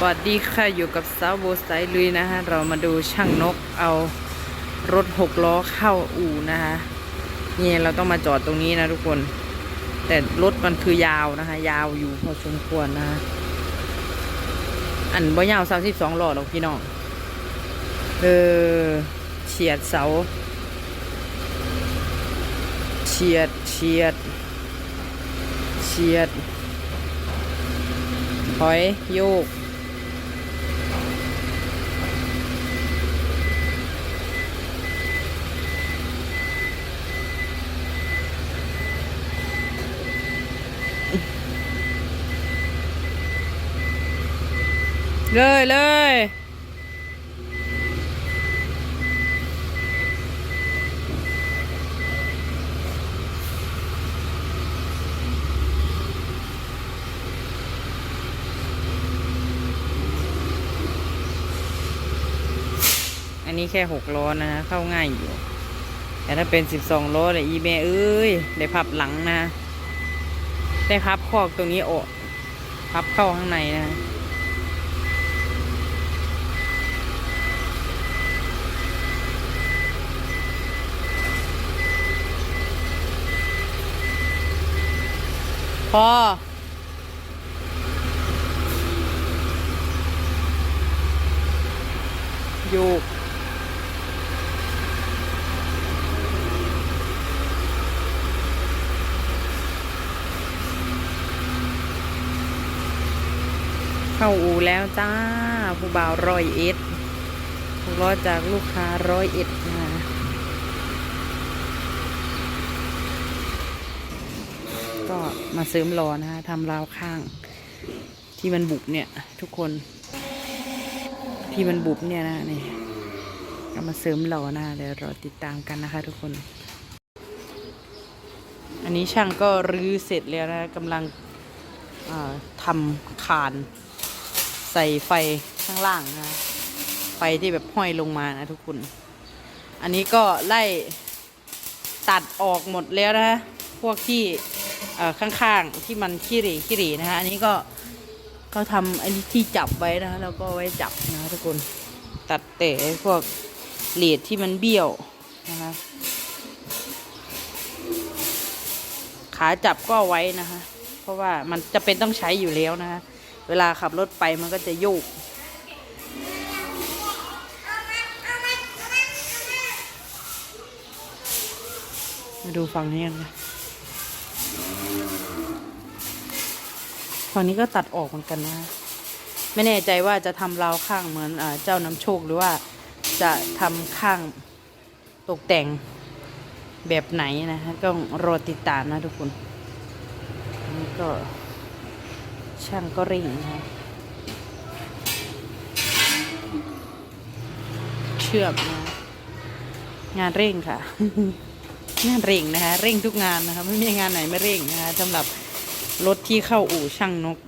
สวัสดีค่ะอยู่กับสาวโบสไตล์ลุยนะฮะเรามาดูช่างนกเอารถหกล้อเข้าอู่นะคะเนี่ยเราต้องมาจอดตรงนี้นะทุกคน แต่รถมันคือยาวนะคะ ยาวอยู่พอสมควรนะะอันบ่ยาวสามสิบสองหลอดหรอกพี่น้องเออเฉียดเสาเฉียดเฉียดเฉียดถอยโยก เลยเลยอันนี้แค่หกล้อนะฮะเข้าง่ายอยู่ แต่ถ้าเป็นสิบสองล้อเนี่ยอีเมเอ้ย ได้พับหลังนะ ได้พับคอกตรงนี้ออพับเข้าข้างในนะ ออยู่เข้าอู่แล้วจ้า ผู้บ่าวร้อยเอ็ดถูกล้อจากลูกค้าร้อยเอ็ดนะ ก็มาเสริมรอนะฮะทำราวข้างที่มันบุบเนี่ย ทุกคน ที่มันบุบเนี่ยนะนี่ก็มาเสริมรอนะเดี๋ยวรอติดตามกันนะคะ ทุกคน อันนี้ช่างก็รื้อเสร็จแล้วนะกำลังทำคานใส่ไฟข้างล่างนะไฟที่แบบห้อยลงมานะทุกคน อันนี้ก็ไล่ตัดออกหมดแล้วนะ พวกที่ ข้างๆ ที่มันขี้หรีขี้หรีนะฮะอันนี้ก็ก็ทำอันนี้ที่จับไว้นะแล้วก็ไว้จับนะทุกคนตัดแต่ไอ้พวกเหลียดที่มันเบี้ยวนะคะขาจับก็ไว้นะคะเพราะว่ามันจะเป็นต้องใช้อยู่แล้วนะคะเวลาขับรถไปมันก็จะโยกมาดูฝั่งนี้กันนะ ฝั่งนี้ก็ตัดออกเหมือนกันนะ ไม่แน่ใจว่าจะทำราวข้างเหมือนอเจ้าน้ำโชคหรือว่าจะทำข้างตกแต่งแบบไหนนะฮะก็รอติดตามนะทุกคนนนี้ก็ช่างก็เร่งนะคะเชื่อมนะงานเร่งค่ะ งานเร่งนะคะ เร่งทุกงานนะคะ ไม่มีงานไหนไม่เร่งนะคะสำหรับ รถที่เข้าอู่ช่างนก